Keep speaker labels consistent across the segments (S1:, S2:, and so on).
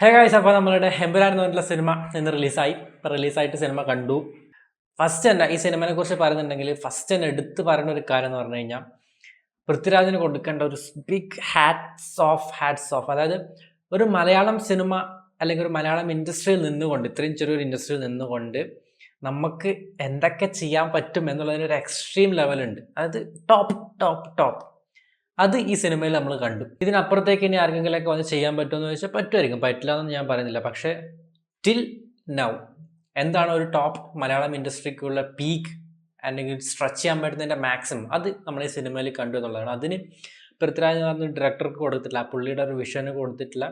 S1: Hey guys അപ്പോൾ നമ്മളുടെ ഹെമ്പുരാൻ എന്ന് പറഞ്ഞിട്ടുള്ള സിനിമ ഇന്ന് റിലീസായി ഇപ്പോൾ റിലീസായിട്ട് സിനിമ കണ്ടു. ഫസ്റ്റ് തന്നെ ഈ സിനിമയെ കുറിച്ച് പറയുന്നുണ്ടെങ്കിൽ ഫസ്റ്റ് തന്നെ എടുത്ത് പറയുന്ന ഒരു കാര്യം എന്ന് പറഞ്ഞു കഴിഞ്ഞാൽ പൃഥ്വിരാജിന് കൊടുക്കേണ്ട ഒരു big hats off hats off അതായത് ഒരു മലയാളം സിനിമ അല്ലെങ്കിൽ ഒരു മലയാളം ഇൻഡസ്ട്രിയിൽ നിന്നുകൊണ്ട് ഇത്രയും ചെറിയൊരു ഇൻഡസ്ട്രിയിൽ നിന്നുകൊണ്ട് നമുക്ക് എന്തൊക്കെ ചെയ്യാൻ പറ്റും എന്നുള്ളതിനൊരു എക്സ്ട്രീം ലെവലുണ്ട് അതായത് ടോപ്പ് ടോപ്പ് ടോപ്പ് അത് ഈ സിനിമയിൽ നമ്മൾ കണ്ടു. ഇതിനപ്പുറത്തേക്ക് ഇനി ആർക്കെങ്കിലൊക്കെ വന്ന് ചെയ്യാൻ പറ്റുമെന്ന് ചോദിച്ചാൽ പറ്റുമായിരിക്കും. പറ്റില്ല എന്നൊന്നും ഞാൻ പറയുന്നില്ല. പക്ഷേ ടിൽ നൗ എന്താണ് ഒരു ടോപ്പ് മലയാളം ഇൻഡസ്ട്രിക്കുള്ള പീക്ക് അല്ലെങ്കിൽ സ്ട്രെച്ച് ചെയ്യാൻ പറ്റുന്നതിന്റെ മാക്സിമം അത് നമ്മൾ ഈ സിനിമയിൽ കണ്ടു എന്നുള്ളതാണ്. അതിന് പൃഥ്വിരാജ് എന്ന് പറഞ്ഞ ഡയറക്ടർക്ക് കൊടുത്തിട്ടില്ല. പുള്ളിയുടെ ഒരു വിഷന് കൊടുത്തിട്ടില്ല.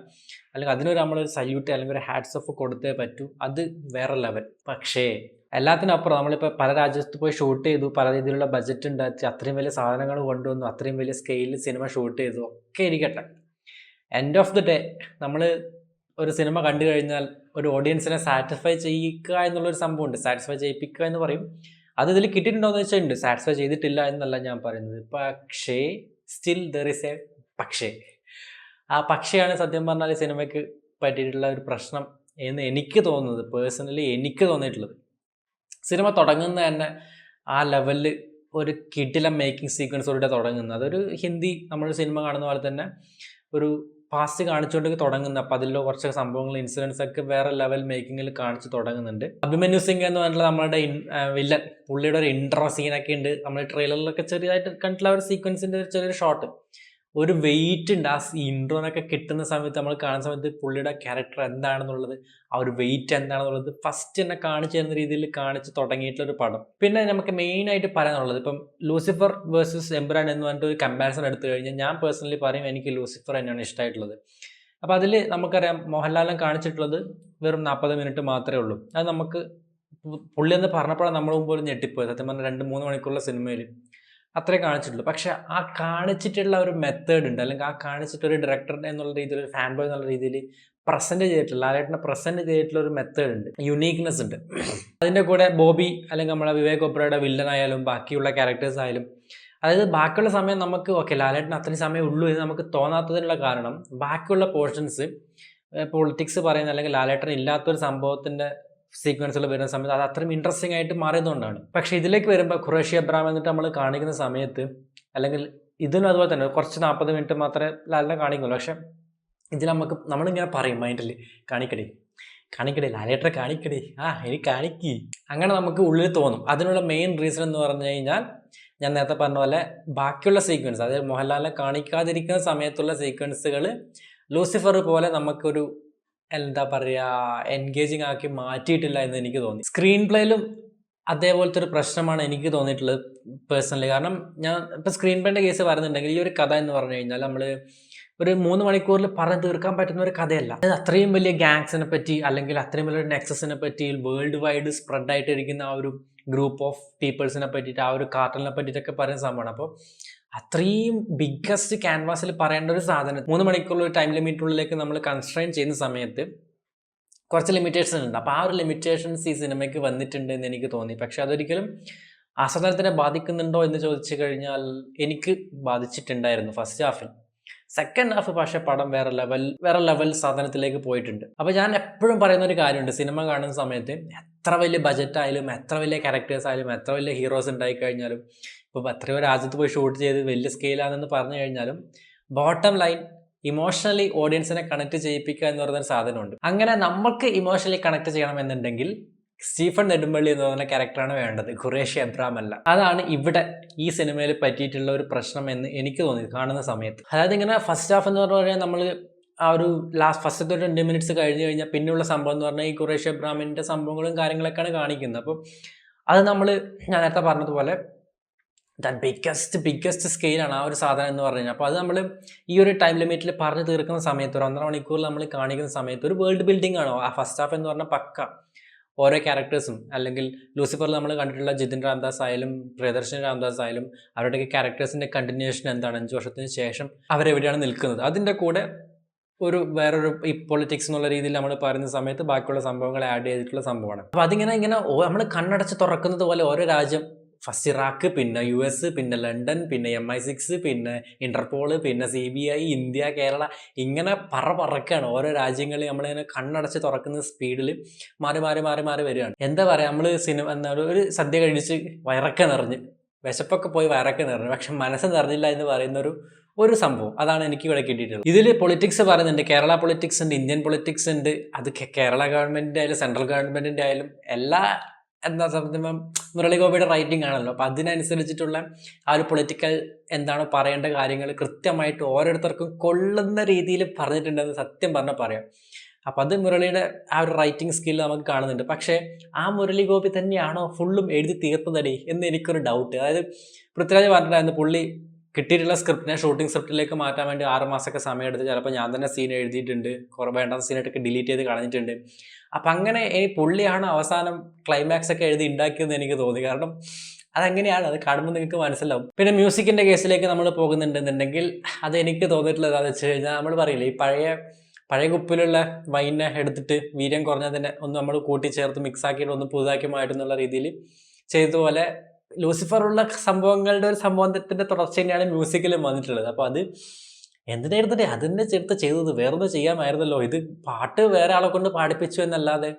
S1: അല്ലെങ്കിൽ അതിനൊരു നമ്മളൊരു സല്യൂട്ട് അല്ലെങ്കിൽ ഒരു ഹാറ്റ്സ് ഓഫ് കൊടുത്തേ പറ്റൂ. അത് വേറെ ലെവൽ പക്ഷേ എല്ലാത്തിനും അപ്പുറം നമ്മളിപ്പോൾ പല രാജ്യത്ത് പോയി ഷൂട്ട് ചെയ്തു പല രീതിയിലുള്ള ബജറ്റ് ഉണ്ടാക്കി അത്രയും വലിയ സാധനങ്ങൾ കൊണ്ടുവന്നു അത്രയും വലിയ സ്കെയിലിൽ സിനിമ ഷൂട്ട് ചെയ്തു ഒക്കെ ഇരിക്കട്ടെ. എൻഡ് ഓഫ് ദി ഡേ നമ്മൾ ഒരു സിനിമ കണ്ടു കഴിഞ്ഞാൽ ഒരു ഓഡിയൻസിനെ സാറ്റിസ്ഫൈ ചെയ്യിക്കുക എന്നുള്ളൊരു സംഭവമുണ്ട്. സാറ്റിസ്ഫൈ ചെയ്യിപ്പിക്കുക എന്ന് പറയും. അത് ഇതിൽ കിട്ടിയിട്ടുണ്ടോ എന്ന് ഉണ്ട്. സാറ്റിസ്ഫൈ ചെയ്തിട്ടില്ല എന്നല്ല ഞാൻ പറയുന്നത്. പക്ഷേ സ്റ്റിൽ ദർ ഇസ് എ പക്ഷേ. ആ പക്ഷേയാണ് സത്യം പറഞ്ഞാൽ സിനിമയ്ക്ക് പറ്റിയിട്ടുള്ള ഒരു പ്രശ്നം എന്ന് എനിക്ക് തോന്നുന്നത്. പേഴ്സണലി എനിക്ക് തോന്നിയിട്ടുള്ളത്. സിനിമ തുടങ്ങുന്ന തന്നെ ആ ലെവലിൽ ഒരു കിടിലം മേക്കിംഗ് സീക്വൻസോടെ തുടങ്ങുന്നത്. അതൊരു ഹിന്ദി നമ്മൾ സിനിമ കാണുന്ന പോലെ തന്നെ ഒരു പാസ്റ്റ് കാണിച്ചുകൊണ്ട് തുടങ്ങുന്ന അപ്പം അതിലുള്ള കുറച്ച് സംഭവങ്ങൾ ഇൻസിഡൻസ് ഒക്കെ വേറെ ലെവൽ മേക്കിങ്ങിൽ കാണിച്ച് തുടങ്ങുന്നുണ്ട്. അഭിമന്യു സിംഗ് എന്ന് പറഞ്ഞിട്ടുള്ള നമ്മുടെ വില്ലൻ പുള്ളിയുടെ ഒരു ഇൻട്രോ സീനൊക്കെ ഉണ്ട്. നമ്മൾ ട്രെയിലറിലൊക്കെ ചെറിയതായിട്ട് കണ്ടിട്ടുള്ള ഒരു സീക്വൻസിന്റെ ഒരു ചെറിയൊരു ഷോട്ട് ഒരു വെയിറ്റ് ഉണ്ട്. ആ ഇൻട്രോനൊക്കെ കിട്ടുന്ന സമയത്ത് നമ്മൾ കാണുന്ന സമയത്ത് പുള്ളിയുടെ ക്യാരക്ടർ എന്താണെന്നുള്ളത് ആ ഒരു വെയിറ്റ് എന്താണെന്നുള്ളത് ഫസ്റ്റ് തന്നെ കാണിച്ചു തരുന്ന രീതിയിൽ കാണിച്ച് തുടങ്ങിയിട്ടുള്ള ഒരു പടം. പിന്നെ നമുക്ക് മെയിൻ ആയിട്ട് പറയാനുള്ളത് ഇപ്പം ലൂസിഫർ വേഴ്സസ് എംബ്രാൻ എന്ന് പറഞ്ഞിട്ട് ഒരു കമ്പാരിസൺ എടുത്തു കഴിഞ്ഞാൽ ഞാൻ പേഴ്സണലി പറയും എനിക്ക് ലൂസിഫർ തന്നെയാണ് ഇഷ്ടമായിട്ടുള്ളത് അപ്പോൾ അതിൽ നമുക്കറിയാം മോഹൻലാലും കാണിച്ചിട്ടുള്ളത് വെറും നാൽപ്പത് മിനിറ്റ് മാത്രമേ ഉള്ളൂ. അത് നമുക്ക് പുള്ളി എന്ന് പറഞ്ഞപ്പോഴാണ് നമ്മൾ മുമ്പിൽ ഞെട്ടിപ്പോയത് സത്യം പറഞ്ഞാൽ രണ്ട് മൂന്ന് മണിക്കൂറുള്ള സിനിമയിൽ അത്രേ കാണിച്ചിട്ടുള്ളൂ. പക്ഷെ ആ കാണിച്ചിട്ടുള്ള ഒരു മെത്തേഡ് ഉണ്ട്. അല്ലെങ്കിൽ ആ കാണിച്ചിട്ട് ഒരു ഡയറക്ടർ എന്നുള്ള രീതിയിൽ ഒരു ഫാൻ ബോയ് എന്നുള്ള രീതിയിൽ പ്രസന്റ് ചെയ്തിട്ടുള്ള ലാലേട്ടനെ പ്രസന്റ് ചെയ്തിട്ടുള്ള ഒരു മെത്തേഡ് ഉണ്ട്. യുണീക്നെസ് ഉണ്ട്. അതിന്റെ കൂടെ ബോബി അല്ലെങ്കിൽ നമ്മളെ വിവേക് ഒബ്രയുടെ വില്ലൻ ആയാലും ബാക്കിയുള്ള ക്യാരക്ടേഴ്സ് ആയാലും അതായത് ബാക്കിയുള്ള സമയം നമുക്ക് ഓക്കെ ലാലേട്ടൻ അത്രയും സമയം ഉള്ളൂ എന്ന് നമുക്ക് തോന്നാത്തതിനുള്ള കാരണം ബാക്കിയുള്ള പോർഷൻസ് പൊളിറ്റിക്സ് പറയുന്ന അല്ലെങ്കിൽ ലാലേട്ടൻ ഇല്ലാത്തൊരു സംഭവത്തിന്റെ സീക്വൻസുകൾ വരുന്ന സമയത്ത് അത് അത്രയും ഇൻട്രസ്റ്റിംഗ് ആയിട്ട് മാറിയതുകൊണ്ടാണ്. പക്ഷേ ഇതിലേക്ക് വരുമ്പോൾ ഖുറേഷ്യ അബ്രാം എന്നിട്ട് നമ്മൾ കാണിക്കുന്ന സമയത്ത് അല്ലെങ്കിൽ ഇതിനും അതുപോലെ തന്നെ കുറച്ച് നാൽപ്പത് മിനിറ്റ് മാത്രമേ ലാലിനെ കാണിക്കുള്ളൂ. പക്ഷെ ഇതിൽ നമുക്ക് നമ്മളിങ്ങനെ പറയും മൈൻഡിൽ കാണിക്കടേ കാണിക്കടേ ലാലേട്ടറെ കാണിക്കടേ ആ എനിക്ക് കാണിക്കി. അങ്ങനെ നമുക്ക് ഉള്ളിൽ തോന്നും. അതിനുള്ള മെയിൻ റീസൺ എന്ന് പറഞ്ഞു കഴിഞ്ഞാൽ ഞാൻ നേരത്തെ പറഞ്ഞ പോലെ ബാക്കിയുള്ള സീക്വൻസ് അതായത് മോഹൻലാലിനെ കാണിക്കാതിരിക്കുന്ന സമയത്തുള്ള സീക്വൻസുകൾ ലൂസിഫർ പോലെ നമുക്കൊരു എന്താ പറയുക എൻഗേജിങ് ആക്കി മാറ്റിയിട്ടില്ല എന്ന് എനിക്ക് തോന്നി. സ്ക്രീൻ പ്ലേയിലും അതേപോലത്തെ ഒരു പ്രശ്നമാണ് എനിക്ക് തോന്നിയിട്ടുള്ളത് പേഴ്സണലി കാരണം ഞാൻ ഇപ്പോൾ സ്ക്രീൻ പ്ലേന്റെ കേസ് പറയുന്നുണ്ടെങ്കിൽ ഈ ഒരു കഥ എന്ന് പറഞ്ഞു കഴിഞ്ഞാൽ നമ്മൾ ഒരു മൂന്ന് മണിക്കൂറിൽ പറഞ്ഞു തീർക്കാൻ പറ്റുന്ന ഒരു കഥയല്ല. അത് അത്രയും വലിയ ഗാങ്സിനെ പറ്റി അല്ലെങ്കിൽ അത്രയും വലിയ നെക്സസിനെ പറ്റി വേൾഡ് വൈഡ് സ്പ്രെഡ് ആയിട്ട് ഇരിക്കുന്ന ആ ഒരു ഗ്രൂപ്പ് ഓഫ് പീപ്പിൾസിനെ പറ്റിയിട്ട് ആ ഒരു കാർട്ടലിനെ പറ്റിയിട്ടൊക്കെ പറയുന്ന സംഭവമാണ്. അപ്പോൾ അത്രയും ബിഗ്ഗസ്റ്റ് ക്യാൻവാസിൽ പറയേണ്ട ഒരു സാധനം മൂന്ന് മണിക്കൂർ ഒരു ടൈം ലിമിറ്റുള്ളിലേക്ക് നമ്മൾ കൺസ്ട്രെയിൻ ചെയ്യുന്ന സമയത്ത് കുറച്ച് ലിമിറ്റേഷൻ ഉണ്ട്. അപ്പോൾ ആ ഒരു ലിമിറ്റേഷൻസ് ഈ സിനിമയ്ക്ക് വന്നിട്ടുണ്ട് എന്ന് എനിക്ക് തോന്നി. പക്ഷെ അതൊരിക്കലും ആസ്വാദനത്തിനെ ബാധിക്കുന്നുണ്ടോ എന്ന് ചോദിച്ചു കഴിഞ്ഞാൽ എനിക്ക് ബാധിച്ചിട്ടുണ്ടായിരുന്നു ഫസ്റ്റ് ഹാഫിൽ സെക്കൻഡ് ഹാഫ് പക്ഷേ പടം വേറെ ലെവൽ വേറെ ലെവൽ സാധനത്തിലേക്ക് പോയിട്ടുണ്ട്. അപ്പോൾ ഞാൻ എപ്പോഴും പറയുന്ന ഒരു കാര്യമുണ്ട് സിനിമ കാണുന്ന സമയത്ത് എത്ര വലിയ ബജറ്റ് ആയാലും എത്ര വലിയ ക്യാരക്ടേഴ്സ് ആയാലും എത്ര വലിയ ഹീറോസ് ഉണ്ടായി കഴിഞ്ഞാലും ഇപ്പോൾ എത്രയോ രാജ്യത്ത് പോയി ഷൂട്ട് ചെയ്ത് വലിയ സ്കെയിലാണെന്ന് പറഞ്ഞു കഴിഞ്ഞാലും ബോട്ടം ലൈൻ ഇമോഷണലി ഓഡിയൻസിനെ കണക്ട് ചെയ്യിപ്പിക്കുക എന്ന് പറയുന്ന ഒരു സാധനമുണ്ട്. അങ്ങനെ നമുക്ക് ഇമോഷണലി കണക്ട് ചെയ്യണമെന്നുണ്ടെങ്കിൽ സ്റ്റീഫൻ നെടുമ്പള്ളി എന്ന് പറയുന്ന ക്യാരക്ടറാണ് വേണ്ടത്. ഖുറേഷി എബ്രാമല്ല അതാണ് ഇവിടെ ഈ സിനിമയിൽ പറ്റിയിട്ടുള്ള ഒരു പ്രശ്നം എന്ന് എനിക്ക് തോന്നി കാണുന്ന സമയത്ത്. അതായത് ഇങ്ങനെ ഫസ്റ്റ് ഹാഫ് എന്ന് പറഞ്ഞു കഴിഞ്ഞാൽ നമ്മൾ ആ ഒരു ലാസ്റ്റ് ഫസ്റ്റത്തെ ഒരു ട്വന്റി മിനിറ്റ്സ് കഴിഞ്ഞ് കഴിഞ്ഞാൽ പിന്നെയുള്ള സംഭവം എന്ന് പറഞ്ഞാൽ ഈ ഖുറേഷി അബ്രാമിന്റെ സംഭവങ്ങളും കാര്യങ്ങളൊക്കെയാണ് കാണിക്കുന്നത്. അപ്പോൾ അത് നമ്മൾ ഞാൻ നേരത്തെ പറഞ്ഞതുപോലെ ദാറ്റ് ബിഗ്ഗസ്റ്റ് ബിഗ്ഗസ്റ്റ് സ്കെയിലാണ് ആ ഒരു സാധനം എന്ന് പറഞ്ഞു കഴിഞ്ഞാൽ. അപ്പോൾ അത് നമ്മൾ ഈ ഒരു ടൈം ലിമിറ്റിൽ പറഞ്ഞു തീർക്കുന്ന സമയത്ത് ഒരു ഒന്നര മണിക്കൂറിൽ നമ്മൾ കാണിക്കുന്ന സമയത്ത് ഒരു വേൾഡ് ബിൽഡിംഗ് ആണോ? ആ ഫസ്റ്റ് ഹാഫ് എന്ന് പറഞ്ഞാൽ പക്ക. ഓരോ ക്യാരക്ടേഴ്സും അല്ലെങ്കിൽ ലൂസിഫറിൽ നമ്മൾ കണ്ടിട്ടുള്ള ജിതിൻ രാംദാസ് ആയാലും പ്രിയദർശൻ രാംദാസ് ആയാലും അവരുടെയൊക്കെ ക്യാരക്ടേഴ്സിന്റെ കണ്ടിന്യൂഷൻ എന്താണ്? അഞ്ച് വർഷത്തിന് ശേഷം അവരെവിടെയാണ് നിൽക്കുന്നത്? അതിന്റെ കൂടെ ഒരു വേറൊരു ഈ പൊളിറ്റിക്സ് എന്നുള്ള രീതിയിൽ നമ്മൾ പറയുന്ന സമയത്ത് ബാക്കിയുള്ള സംഭവങ്ങൾ ആഡ് ചെയ്തിട്ടുള്ള സംഭവമാണ്. അപ്പോൾ അതിങ്ങനെ ഇങ്ങനെ നമ്മൾ കണ്ണടച്ച് തുറക്കുന്നത് പോലെ ഓരോ രാജ്യം ഫസ്റ്റ് ഇറാഖ് പിന്നെ യു എസ് പിന്നെ ലണ്ടൻ പിന്നെ എം ഐ സിക്സ് പിന്നെ ഇന്റർപോൾ പിന്നെ C B I India Kerala ഇങ്ങനെ പറ പറക്കാണ്. ഓരോ രാജ്യങ്ങളിൽ നമ്മളിങ്ങനെ കണ്ണടച്ച് തുറക്കുന്ന സ്പീഡിൽ മാറി മാറി മാറി മാറി വരികയാണ്. എന്താ പറയുക നമ്മൾ സിനിമ എന്താ ഒരു- സദ്യ കഴിച്ച് വയറൊക്കെ നിറഞ്ഞ് വിശപ്പൊക്കെ പോയി വയറൊക്കെ നിറഞ്ഞു പക്ഷെ മനസ്സ് നിറഞ്ഞില്ല എന്ന് പറയുന്ന ഒരു ഒരു സംഭവം അതാണ് എനിക്ക് ഇവിടെ കിട്ടിയിട്ടുള്ളത്. ഇതിൽ പൊളിറ്റിക്സ് പറയുന്നുണ്ട് കേരള പൊളിറ്റിക്സ് ഉണ്ട് ഇന്ത്യൻ പൊളിറ്റിക്സ് ഉണ്ട് അത് കേരള ഗവൺമെന്റിന്റെ ആയാലും സെൻട്രൽ ഗവൺമെന്റിന്റെ ആയാലും എല്ലാ എന്താ സംബന്ധം മുരളിഗോപിയുടെ റൈറ്റിംഗ് ആണല്ലോ. അപ്പൊ അതിനനുസരിച്ചിട്ടുള്ള ആ ഒരു പൊളിറ്റിക്കൽ എന്താണ് പറയേണ്ട കാര്യങ്ങൾ കൃത്യമായിട്ട് ഓരോരുത്തർക്കും കൊള്ളുന്ന രീതിയിൽ പറഞ്ഞിട്ടുണ്ടെന്ന് സത്യം പറഞ്ഞാൽ പറയാം. അപ്പം അത് മുരളിയുടെ ആ ഒരു റൈറ്റിംഗ് സ്കില്ല് നമുക്ക് കാണുന്നുണ്ട്. പക്ഷേ ആ മുരളി ഗോപി തന്നെയാണോ ഫുള്ളും എഴുതി തീർത്തതടി എന്ന് എനിക്കൊരു ഡൗട്ട് അതായത് പൃഥ്വിരാജ് പറഞ്ഞിട്ടുണ്ടായിരുന്നു പുള്ളി കിട്ടിയിട്ടുള്ള സ്ക്രിപ്റ്റിനെ ഷൂട്ടിംഗ് സ്ക്രിപ്റ്റിലേക്ക് മാറ്റാൻ വേണ്ടി ആറ് മാസമൊക്കെ സമയമെടുത്ത് ചിലപ്പോൾ ഞാൻ തന്നെ സീൻ എഴുതിയിട്ടുണ്ട്. കുറേ വേണ്ടാത്ത സീനായിട്ടൊക്കെ ഡിലീറ്റ് ചെയ്ത് കളഞ്ഞിട്ടുണ്ട്. അപ്പം അങ്ങനെ ഈ പുള്ളിയാണ് അവസാനം ക്ലൈമാക്സ് ഒക്കെ എഴുതി ഉണ്ടാക്കിയതെന്ന് എനിക്ക് തോന്നി. കാരണം അതെങ്ങനെയാണ്? അത് കാണുമ്പോൾ നിങ്ങൾക്ക് മനസ്സിലാവും. പിന്നെ മ്യൂസിക്കിന്റെ കേസിലേക്ക് നമ്മൾ പോകുന്നുണ്ടെന്നുണ്ടെങ്കിൽ അത് എനിക്ക് തോന്നിയിട്ടുള്ളത് എന്താണെന്ന് വെച്ച് കഴിഞ്ഞാൽ നമ്മൾ പറയില്ല ഈ പഴയ പഴയ കുപ്പിലുള്ള വൈനെ എടുത്തിട്ട് വീര്യം കുറഞ്ഞതിനെ ഒന്ന് നമ്മൾ കൂട്ടിച്ചേർത്ത് മിക്സാക്കിയിട്ട് ഒന്ന് പുതുതാക്കി മാറ്റുന്നുള്ള രീതിയിൽ ചെയ്തതുപോലെ ലൂസിഫറുള്ള സംഭവങ്ങളുടെ ഒരു സംഭവത്തിന്റെ തുടർച്ച തന്നെയാണ് മ്യൂസിക്കിലും വന്നിട്ടുള്ളത്. അപ്പോൾ അത് എന്തിനായിരുന്നെ അതിനെ ചേർത്ത് ചെയ്തത്? വേറൊന്നും ചെയ്യാമായിരുന്നല്ലോ. ഇത് പാട്ട് വേറെ ആളെ കൊണ്ട് പാടിപ്പിച്ചു എന്നല്ലാതെ.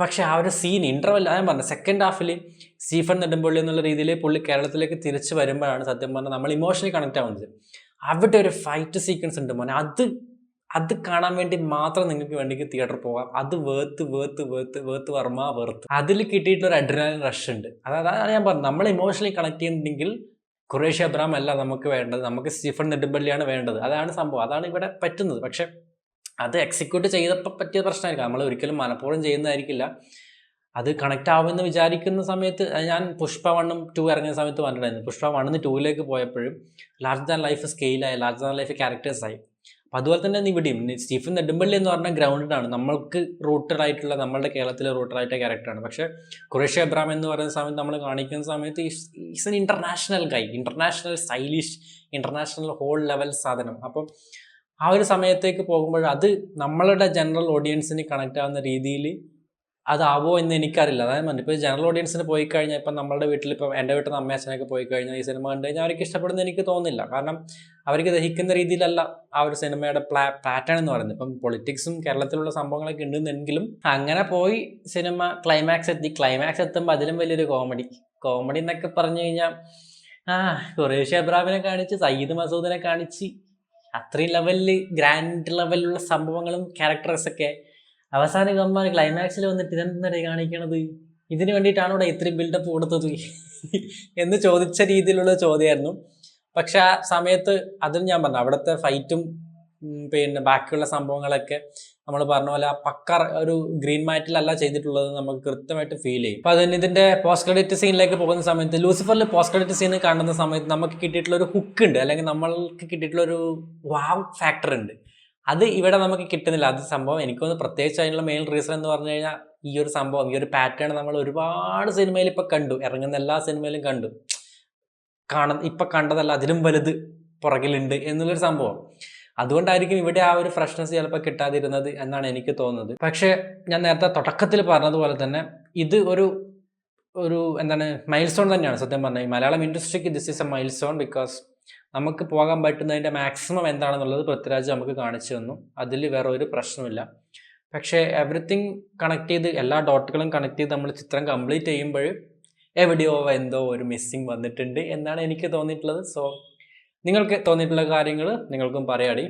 S1: പക്ഷെ ആ ഒരു സീൻ ഇന്റർവെൽ ഞാൻ പറഞ്ഞു സെക്കൻഡ് ഹാഫിൽ സ്റ്റീഫൻ നെടുമ്പള്ളി എന്നുള്ള രീതിയിൽ പുള്ളി കേരളത്തിലേക്ക് തിരിച്ചു വരുമ്പോഴാണ് സത്യം പറഞ്ഞാൽ നമ്മൾ ഇമോഷണലി കണക്ട് ആവുന്നത്. അവിടെ ഒരു ഫൈറ്റ് സീക്വൻസ് ഉണ്ട് മോനെ. അത് അത് കാണാൻ വേണ്ടി മാത്രം നിങ്ങൾക്ക് വേണ്ടെങ്കിൽ തിയേറ്ററിൽ പോകാം. അത് വേർത്ത് വേർത്ത് വേർത്ത് വേർത്ത് വർമ്മ വേർത്ത് അതിൽ കിട്ടിയിട്ടുള്ള ഒരു അഡ്രിനാലിൻ റഷ് ഉണ്ട്. അതാണ് ഞാൻ പറഞ്ഞത്. നമ്മൾ ഇമോഷണലി കണക്ട് ചെയ്യുന്നുണ്ടെങ്കിൽ ഖുറേഷ് അബ്രാം അല്ല നമുക്ക് വേണ്ടത്. നമുക്ക് സ്റ്റീഫൻ നെടുമ്പള്ളിയാണ് വേണ്ടത്. അതാണ് സംഭവം. അതാണ് ഇവിടെ പറ്റുന്നത്. പക്ഷെ അത് എക്സിക്യൂട്ട് ചെയ്തപ്പോൾ പറ്റിയ പ്രശ്നമായിരിക്കും. നമ്മൾ ഒരിക്കലും മനഃപൂർവം ചെയ്യുന്നതായിരിക്കില്ല. അത് കണക്ട് ആവുമെന്ന് വിചാരിക്കുന്ന സമയത്ത് ഞാൻ പുഷ്പ വണ്ണും ടു ഇറങ്ങിയ സമയത്ത് പറഞ്ഞിട്ടുണ്ടായിരുന്നു പുഷ്പ വണ്ണിന്ന് ടൂവിലേക്ക് പോയപ്പോഴും ലാർജ് ദാൻ ലൈഫ് സ്കെയിലായി ലാർജ് ദാൻ ലൈഫ് ക്യാരക്ടേഴ്സായി അപ്പം അതുപോലെ തന്നെ ഇവിടെയും സ്റ്റീഫൻ നെടുമ്പള്ളി എന്ന് പറഞ്ഞ ഗ്രൗണ്ടഡ് ആണ് നമ്മൾക്ക് റൂട്ടഡ് ആയിട്ടുള്ള നമ്മളുടെ കേരളത്തിലെ റൂട്ടഡ് ആയിട്ട് ക്യാരക്ടറാണ്. പക്ഷേ കുറേഷ് അബ്രാം എന്ന് പറയുന്ന സമയത്ത് നമ്മൾ കാണിക്കുന്ന സമയത്ത് is an international guy international stylish international whole level സാധനം. അപ്പം ആ ഒരു സമയത്തേക്ക് പോകുമ്പോൾ അത് നമ്മളുടെ ജനറൽ ഓഡിയൻസിന് കണക്റ്റ് ആവുന്ന രീതിയിൽ അതാവോ എന്ന് എനിക്കറിയില്ല. അതായത് പറഞ്ഞു ഇപ്പോൾ ജനറൽ ഓഡിയൻസിന് പോയി കഴിഞ്ഞാൽ ഇപ്പം നമ്മളുടെ വീട്ടിൽ ഇപ്പം എന്റെ വീട്ടിൽ നിന്ന് അമ്മയച്ഛനൊക്കെ പോയി കഴിഞ്ഞാൽ ഈ സിനിമ കണ്ടു കഴിഞ്ഞാൽ അവർക്ക് ഇഷ്ടപ്പെടുന്ന എനിക്ക് തോന്നുന്നില്ല. കാരണം അവർക്ക് ദഹിക്കുന്ന രീതിയിലല്ല ആ ഒരു സിനിമയുടെ പ്ലാ പാറ്റേൺ എന്ന് പറയുന്നത്. ഇപ്പം പൊളിറ്റിക്സും കേരളത്തിലുള്ള സംഭവങ്ങളൊക്കെ ഉണ്ടെന്നെങ്കിലും അങ്ങനെ പോയി സിനിമ ക്ലൈമാക്സ് എത്തി. ക്ലൈമാക്സ് എത്തുമ്പോൾ അതിലും വലിയൊരു കോമഡി കോമഡി എന്നൊക്കെ പറഞ്ഞു കഴിഞ്ഞാൽ ആ ഖുറേഷി അബ്രാമിനെ കാണിച്ച് സയ്യിദ് മസൂദിനെ കാണിച്ച് അത്രയും ലെവലിൽ ഗ്രാൻഡ് ലെവലിലുള്ള സംഭവങ്ങളും ക്യാരക്ടേഴ്സൊക്കെ അവസാന ഗമ്മാൻ ക്ലൈമാക്സിൽ വന്നിട്ട് ഇതെന്താണ് കാണിക്കണത്? ഇതിന് വേണ്ടിയിട്ടാണ് ഇവിടെ ഇത്രയും ബിൽഡപ്പ് കൊടുത്തത്. എന്ന് ചോദിച്ച രീതിയിലുള്ള ചോദ്യമായിരുന്നു. പക്ഷെ ആ സമയത്ത് അതും ഞാൻ പറഞ്ഞു. അവിടുത്തെ ഫൈറ്റും പിന്നെ ബാക്കിയുള്ള സംഭവങ്ങളൊക്കെ നമ്മൾ പറഞ്ഞ പോലെ പക്ക ഒരു ഗ്രീൻ മാറ്റിലല്ല ചെയ്തിട്ടുള്ളത് നമുക്ക് കൃത്യമായിട്ട് ഫീൽ ചെയ്യും. അപ്പോൾ അതിന് ഇതിന്റെ പോസ്റ്റ് ക്രെഡിറ്റ് സീനിലേക്ക് പോകുന്ന സമയത്ത് ലൂസിഫറിൽ പോസ്റ്റ് ക്രെഡിറ്റ് സീൻ കാണുന്ന സമയത്ത് നമുക്ക് കിട്ടിയിട്ടുള്ള ഒരു ഹുക്ക് ഉണ്ട്. അല്ലെങ്കിൽ നമ്മൾക്ക് കിട്ടിയിട്ടുള്ള ഒരു വാവ് ഫാക്ടർ ഉണ്ട്. അത് ഇവിടെ നമുക്ക് കിട്ടുന്നില്ല. അത് സംഭവം എനിക്കൊന്ന് പ്രത്യേകിച്ച് അതിനുള്ള മെയിൻ റീസൺ എന്ന് പറഞ്ഞു കഴിഞ്ഞാൽ ഈ ഒരു സംഭവം ഈ ഒരു പാറ്റേൺ നമ്മൾ ഒരുപാട് സിനിമയിൽ ഇപ്പം കണ്ടു. ഇറങ്ങുന്ന എല്ലാ സിനിമയിലും കണ്ടു. കാണ ഇപ്പം കണ്ടതല്ല അതിലും വലുത് പുറകിലുണ്ട് എന്നുള്ളൊരു സംഭവം. അതുകൊണ്ടായിരിക്കും ഇവിടെ ആ ഒരു ഫ്രഷ്നെസ് ചിലപ്പോൾ കിട്ടാതിരുന്നത് എന്നാണ് എനിക്ക് തോന്നുന്നത്. പക്ഷേ ഞാൻ നേരത്തെ തുടക്കത്തിൽ പറഞ്ഞതുപോലെ തന്നെ ഇത് ഒരു ഒരു എന്താണ് മൈൽ സ്റ്റോൺ തന്നെയാണ്. സത്യം പറഞ്ഞാൽ Malayalam ഇൻഡസ്ട്രിക്ക് this is a milestone because നമുക്ക് പോകാൻ പറ്റുന്നതിന്റെ മാക്സിമം എന്താണെന്നുള്ളത് പൃഥ്വിരാജ് നമുക്ക് കാണിച്ചു തന്നു. അതിൽ വേറെ ഒരു പ്രശ്നമില്ല പക്ഷേ എവറിത്തിങ് കണക്ട് ചെയ്ത് എല്ലാ ഡോട്ടുകളും കണക്ട് ചെയ്ത് നമ്മൾ ചിത്രം കംപ്ലീറ്റ് ചെയ്യുമ്പോൾ എവിടെയോ എന്തോ ഒരു മിസ്സിങ് വന്നിട്ടുണ്ട് എന്നാണ് എനിക്ക് തോന്നിയിട്ടുള്ളത്. സോ നിങ്ങൾക്ക് തോന്നിയിട്ടുള്ള കാര്യങ്ങൾ നിങ്ങൾക്കും പറയാടി.